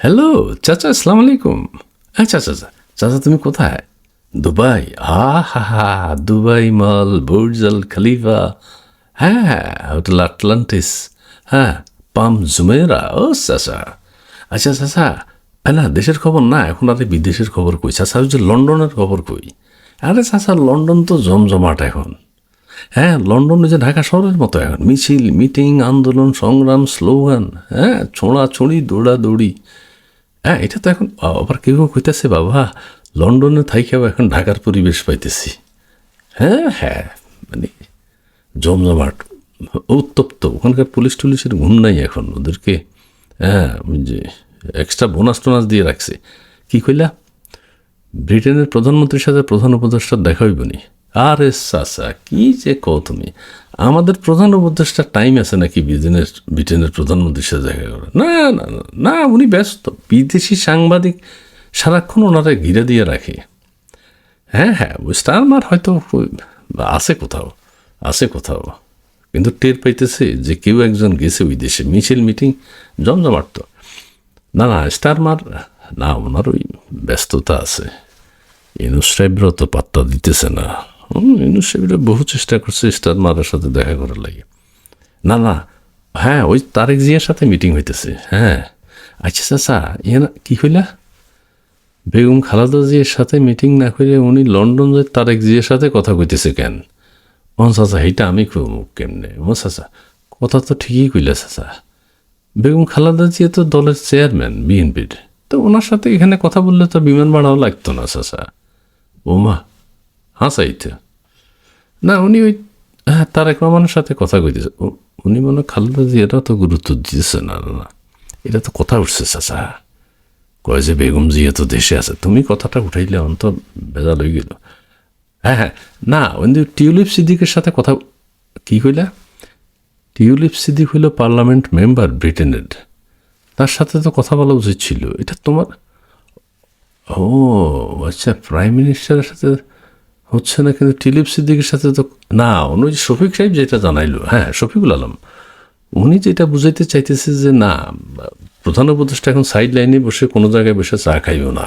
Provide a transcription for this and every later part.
Hello চাচা আসসালামু আলাইকুম আচ্ছা চাচা চাচা, তুমি কোথায়? দুবাই। আ হা হা Dubai mall, Burj Al Khalifa. হ্যাঁ হ্যাঁ হোটেল আটলান্টিস। হ্যাঁ পাম জুমেরা ও, চাচা। আচ্ছা চাচা না, দেশের খবর না, এখন আরে বিদেশের খবর কই? চাচা হচ্ছে লন্ডনের খবর কই? আরে, চাচা, লন্ডন তো জমজমাট এখন। হ্যাঁ লন্ডনে যে ঢাকা শহরের মতো এখন। মিছিল, মিটিং, আন্দোলন, সংগ্রাম, স্লোগান হ্যাঁ ছোঁড়াছড়ি, দৌড়াদৌড়ি। হ্যাঁ এটা তো এখন আবার কেউ কেউ কইতেছে, বাবা লন্ডনে থাইকেও এখন ঢাকার পরিবেশ পাইতেছি। হ্যাঁ হ্যাঁ মানে জমজমাট, উত্তপ্ত, ওখানকার পুলিশ টুলিশের ঘুম নাই এখন, ওদেরকে হ্যাঁ যে এক্সট্রা বোনাস টোনাস দিয়ে রাখছে। কি কইলা? ব্রিটেনের প্রধানমন্ত্রীর সাথে প্রধান উপদেষ্টার দেখা হইবনি। আরে সাসা, কি যে কও তুমি? আমাদের প্রধান উপদেষ্টার টাইম আছে নাকি ব্রিটেনের ব্রিটেনের প্রধানমন্ত্রীর সাথে দেখা করার না না না, উনি ব্যস্ত। বিদেশি সাংবাদিক সারাক্ষণ ওনারা ঘিরে দিয়ে রাখে। হ্যাঁ হ্যাঁ ওই স্টারমার হয়তো আছে কোথাও আছে কোথাও। কিন্তু টের পাইতেছে যে কেউ একজন গেছে ওই দেশে। মিছিল মিটিং জমজমাট তো। না না স্টারমার না ওনার ওই ব্যস্ততা আছে। ইনুস সাহেবরাও তো পাত্তা দিতেছে না। বহু চেষ্টা করছে স্টার মারার সাথে দেখা করার লাগে। না না হ্যাঁ ওই তারেক জিয়ার সাথে মিটিং হইতেছে হ্যাঁ। আচ্ছা চাচা ইয়ে না কি হইলা? বেগম খালাদা জিয়ার সাথে মিটিং না করে উনি লন্ডন যে তারেক জিয়ার সাথে কথা কইতেছে কেন? ও চাচা এইটা আমি কইব কেমনে? ও চাচা কথা তো ঠিকই কইলা চাচা বেগম খালাদা জিয়া তো দলের চেয়ারম্যান, বিএনপির। তো ওনার সাথে এখানে কথা বললে তো বিমান ভাড়াও লাগতো না চাচা ওমা হাসাইতে। না উনি ওই হ্যাঁ তারেক রহমানের সাথে কথা কইতেছে। উনি মনে খালেদা জিয়াটা তো গুরুত্ব দিতেছে না না, এটা তো কথা উঠছে চাচা। কয় যে বেগম জিয়া তো দেশে আছে। তুমি কথাটা উঠাইলে অন্ত বেজাল হয়ে গেল। হ্যাঁ হ্যাঁ না ওই টিউলিপ সিদ্দিকের সাথে কথা কি কইলা? টিউলিপ সিদ্দিক হইল পার্লামেন্ট মেম্বার ব্রিটেনের। তার সাথে তো কথা বলা উচিত ছিল। এটা তোমার ও আচ্ছা প্রাইম মিনিস্টারের সাথে হচ্ছে না কিন্তু টিলিপ সিদ্দিকের সাথে তো না, উনি শফিক সাহেব যেটা জানাইলো হ্যাঁ শফিকুল আলম, উনি যেটা বুঝাইতে চাইতেছে যে না, প্রধান উপদেষ্টা এখন সাইড লাইনে বসে কোনো জায়গায় বসে চা খাইও না।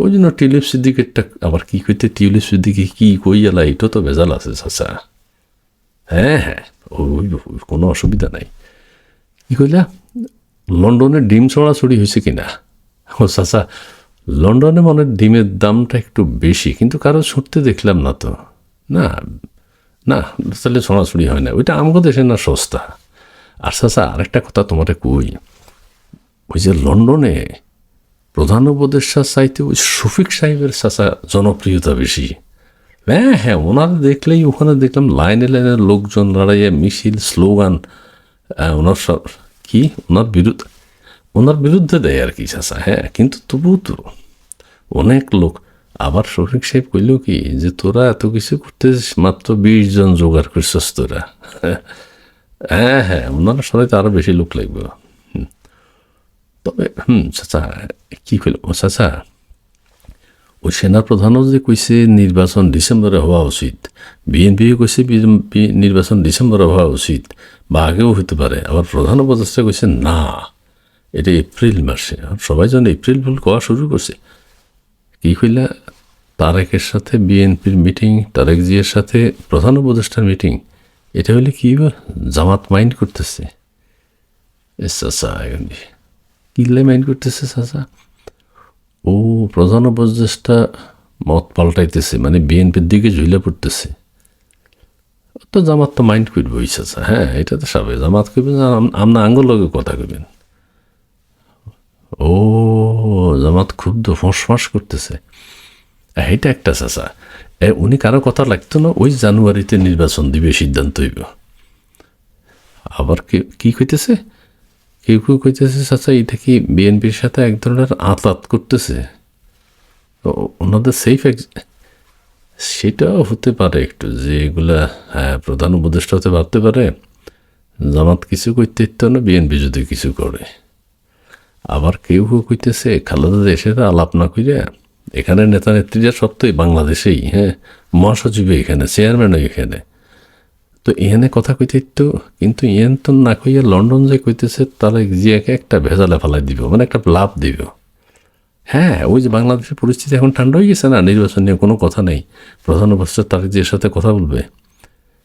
ওই জন্য টিলিপ সিদ্দিকেরটা আবার কী করতে টিউলিপ সিদ্দিকে কী কই এলা এটা তো ভেজাল আছে চাচা। হ্যাঁ হ্যাঁ ওই ওই কোনো অসুবিধা নাই। কী কইলা লন্ডনে ডিম ছড়াছড়ি হয়েছে কিনা? ও চাচা লন্ডনে মনে ডিমের দামটা একটু বেশি, কিন্তু কারও ছুটতে দেখলাম না তো। না না, তাহলে ছড়াছড়ি হয় না। ওইটা আমাকে দেশে না সস্তা। আর চাচা আরেকটা কথা তোমারে কই। ওই যে লন্ডনে প্রধান উপদেষ্টার চাইতে ওই শফিক সাহেবের চাচা জনপ্রিয়তা বেশি। হ্যাঁ হ্যাঁ ওনার দেখলেই ওখানে দেখলাম লাইনে লাইনে লোকজন দাঁড়াইয়ে মিছিল, স্লোগান ওনার সব কি? ওনার বিরুদ্ধে ওনার বিরুদ্ধে দেয় আর কি চাচা হ্যাঁ কিন্তু তবুও তো অনেক লোক আবার শফিক সাহেব কইল কি যে, তোরা এত কিছু করতে মাত্র বিশ জন জোগাড় করছিস তোরা। হ্যাঁ হ্যাঁ ওনারা সবাই তো আরও বেশি লোক লাগবে। তবে, হুম, চাচা, কি কইল? ও চাচা, ওই সেনাপ্রধানও যে কইছে নির্বাচন ডিসেম্বরে হওয়া উচিত, বিএনপিও কইছে নির্বাচন ডিসেম্বরে হওয়া উচিত, বা আগেও হইতে পারে, আবার প্রধান উপদেষ্টা কইছে না। এটা এপ্রিল মাসে আর সবাই যেন এপ্রিল ফুল কোয়া শুরু করছে। কি কইলা? তারেকের সাথে বিএনপির মিটিং, তারেক জিয়ার সাথে প্রধান উপদেষ্টার মিটিং, এটা হলে কি জামাত মাইন্ড করতেছে? চাচা কিল্লে মাইন্ড করতেছে চাচা ও প্রধান উপদেষ্টা মত পাল্টাইতেছে মানে বিএনপির দিকে ঝুলে পড়তেছে। তো জামাত তো মাইন্ড করবে চাচা হ্যাঁ? এটা তো স্বাভাবিক, জামাত করবেন আমরা আঙ্গুল লগে কথা কইবেন। ও, জামাত ক্ষুব্ধ ফোঁস ফাঁস করতেছে। এইটা একটা চাচা। এ, উনি কারও কথা লাগতো না, ওই জানুয়ারিতে নির্বাচন দিবে, সিদ্ধান্ত হইব। আবার কি কি কইতেছে? কেউ কেউ কইতেছে, চাচা, এটা কি বিএনপির সাথে এক ধরনের আতাত করতেছে? ওনাদের সেফ এক সেটাও হতে পারে একটু, যে এগুলা হ্যাঁ প্রধান উপদেষ্টা হতে ভাবতে পারে। জামাত কিছু করতে না, বিএনপি যদি কিছু করে। আবার কেউ কেউ কইতেছে, খালেদা দেশের আলাপ না কইরা এখানে নেতা নেত্রীরা সব তো বাংলাদেশেই হ্যাঁ মহাসচিব এখানে, চেয়ারম্যানও এখানে। তো ইহানে কথা কইতে তো, কিন্তু ইহান তো না কইয়া লন্ডন যে কইতেছে, তাহলে জিয়াকে একটা ভেজালে ফেলাই দিব মানে একটা লাভ দিব। হ্যাঁ ওই যে বাংলাদেশের পরিস্থিতি এখন ঠান্ডা হয়ে গেছে না, নির্বাচন নিয়ে কোনো কথা নেই। প্রধান উপস্থিত তার যে সাথে কথা বলবে।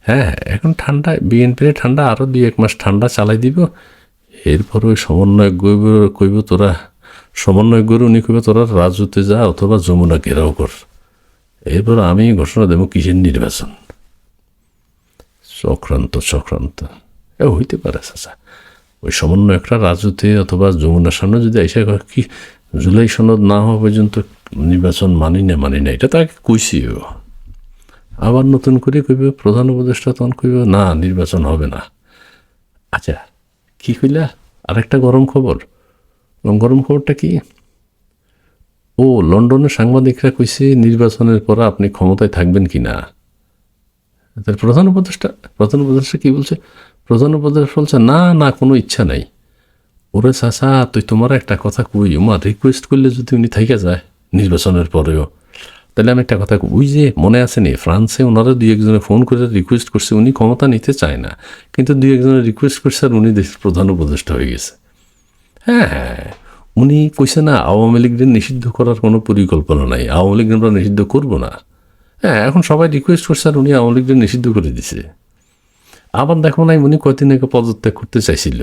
হ্যাঁ এখন ঠান্ডা, বিএনপির ঠান্ডা আরও দুই এক মাস ঠান্ডা চালাই দিব এরপর ওই সমন্বয় গইব, কইব তোরা সমন্বয় গরু উনি কইব, তোরা রাজুতে যা অথবা যমুনা ঘেরাও কর। এরপর আমি ঘোষণা দেবো কিসের নির্বাচন? চক্রান্ত চক্রান্ত। এ হইতে পারে, চাচা। ওই সমন্বয় একটা রাজুতে অথবা যমুনার সামনে যদি কয়, কি, জুলাই সনদ না হওয়া পর্যন্ত নির্বাচন মানি না মানি না? এটা তাকে কইছিও আবার নতুন করে কইবে, প্রধান উপদেষ্টা তখন কইবে, না, নির্বাচন হবে না। আচ্ছা কি কইলা আরেকটা গরম খবর। গরম খবরটা কি? ও লন্ডনের সাংবাদিকরা কইছে নির্বাচনের পর আপনি ক্ষমতায় থাকবেন কি না। তার প্রধান উপদেষ্টা প্রধান উপদেষ্টা কি বলছে? প্রধান উপদেষ্টা বলছে, না না, কোনো ইচ্ছা নাই। ওরে চাচা, তুই তোমার একটা কথা কই, উমা রিকোয়েস্ট করলে যদি উনি থাইকা যায় নির্বাচনের পরেও। তাহলে আমি একটা কথা ওই যে মনে আছে নি, ফ্রান্সে ওনারা দুই একজনে ফোন করে রিকোয়েস্ট করছে, উনি ক্ষমতা নিতে চায় না, কিন্তু দুই একজনে রিকোয়েস্ট করছে আর উনি দেশের প্রধান উপদেষ্টা হয়ে গেছে। হ্যাঁ হ্যাঁ উনি কইছে না, আওয়ামী লীগদের নিষিদ্ধ করার কোনো পরিকল্পনা নাই, আওয়ামী লীগ আমরা নিষিদ্ধ করব না। হ্যাঁ এখন সবাই রিকোয়েস্ট করছে আর উনি আওয়ামী লীগদের নিষিদ্ধ করে দিছে। আবার দেখো নাই, উনি কয়দিন আগে পদত্যাগ করতে চাইছিল।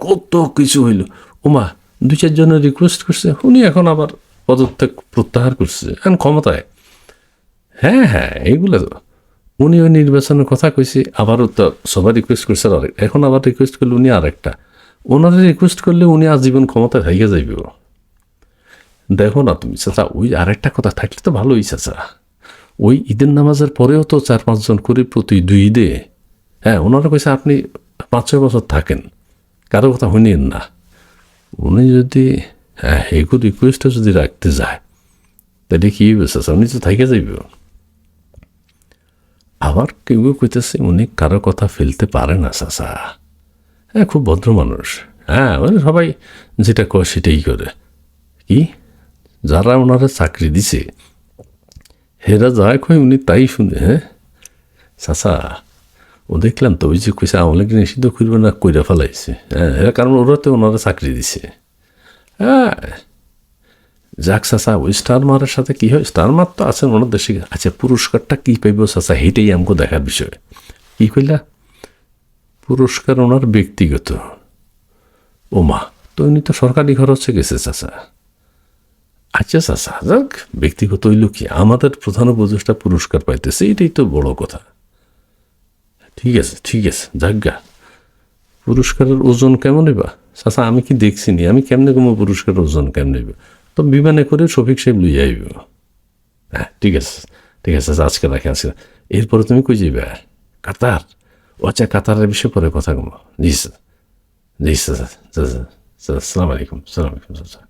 কত কিছু হইল। ওমা দু চারজনের রিকোয়েস্ট করছে, উনি এখন আবার পদত্যাগ প্রত্যাহার করছে। এখন ক্ষমতায়। হ্যাঁ হ্যাঁ এইগুলো তো। উনি ওই নির্বাচনের কথা কইছে, আবারও তো সবাই রিকোয়েস্ট করছে আর এখন আবার রিকোয়েস্ট করলে উনি আরেকটা। ওনারা রিকোয়েস্ট করলে উনি আজীবন ক্ষমতায় থাইকে যাইব। দেখো না তুমি, চাচা, ওই আরেকটা কথা থাকলে তো ভালোই, চাচা। ওই ঈদের নামাজের পরেও তো চার পাঁচজন করে প্রতি দুই ঈদে হ্যাঁ ওনারা কইছে আপনি পাঁচ ছয় বছর থাকেন। কারও কথা শুনিয়েন না। উনি যদি হ্যাঁ এগো রিকোয়েস্টটা যদি রাখতে যায় তাহলে কি চাচা উনি তো থাইকে যাইব আবার কেউ কেউ কইতেছে উনি কারও কথা ফেলতে পারে না, চাচা। হ্যাঁ খুব ভদ্র মানুষ। হ্যাঁ মানে সবাই যেটা কয় সেটাই করে কি? যারা ওনারা চাকরি দিছে হেরা যায় কয়, উনি তাই শুনে হ্যাঁ চাচা ও দেখলাম তো ওই যে কইছে আওয়ামী লীগ নিষিদ্ধ করবে না কইরা ফেলাইছে। হ্যাঁ কারণ ওরা তো ওনারা চাকরি দিছে। হ্যাঁ। যাক চাচা ওই স্টার মারের সাথে কি হয়? স্টার মার তো আছেন ওনার দেশে। আচ্ছা পুরস্কারটা কি পাইব চাচা হেঁটেই আমাকে দেখার বিষয়। কি কইলা? পুরস্কার ওনার ব্যক্তিগত। ও মা তো উনি তো সরকারি খরচে গেছে চাচা আচ্ছা চাচা যাক, ব্যক্তিগত হইল কি? আমাদের প্রধান উপদেষ্টা পুরস্কার পাইতেছে, এটাই তো বড় কথা। ঠিক আছে ঠিক আছে যাজ্ঞা পুরস্কারের ওজন কেমন এবা চাচা আমি কি দেখছি নি আমি কেমনে কোনো পুরস্কার ওজন কেমনে তো বিমানে করে শফিক সাহেব লইয়া আইব হ্যাঁ ঠিক আছে ঠিক আছে আজকে রাখে আজকে এরপরে তুমি কই যাইবে কাতার ও আচ্ছা কাতারের বিষয়ে পরে কথা কম জি স্যার জি স্যার স্যার, স্যার, স্যার, আসসালামু আলাইকুম সালাম আলাইকুম চাচা